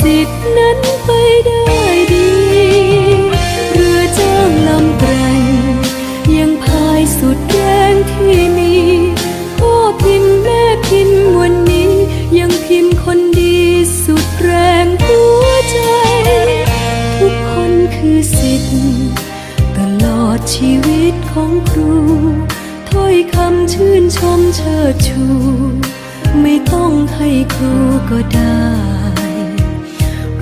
สิทธิ์นั้นไปได้ดี เรือจ้างลำแกร่งยังพายสุดแรงที่มีพ่อพิมพ์แม่พิมพ์วันนี้ ยังพิมพ์คนดีสุดแรงหัวใจ ทุกคนคือสิทธิ์ ตลอดชีวิตของครู ถ้อยคำชื่นชมเชิดชู ไม่ต้องให้ครูก็ได้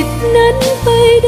จิตนั้นไปได้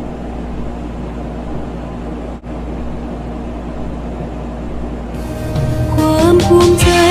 不在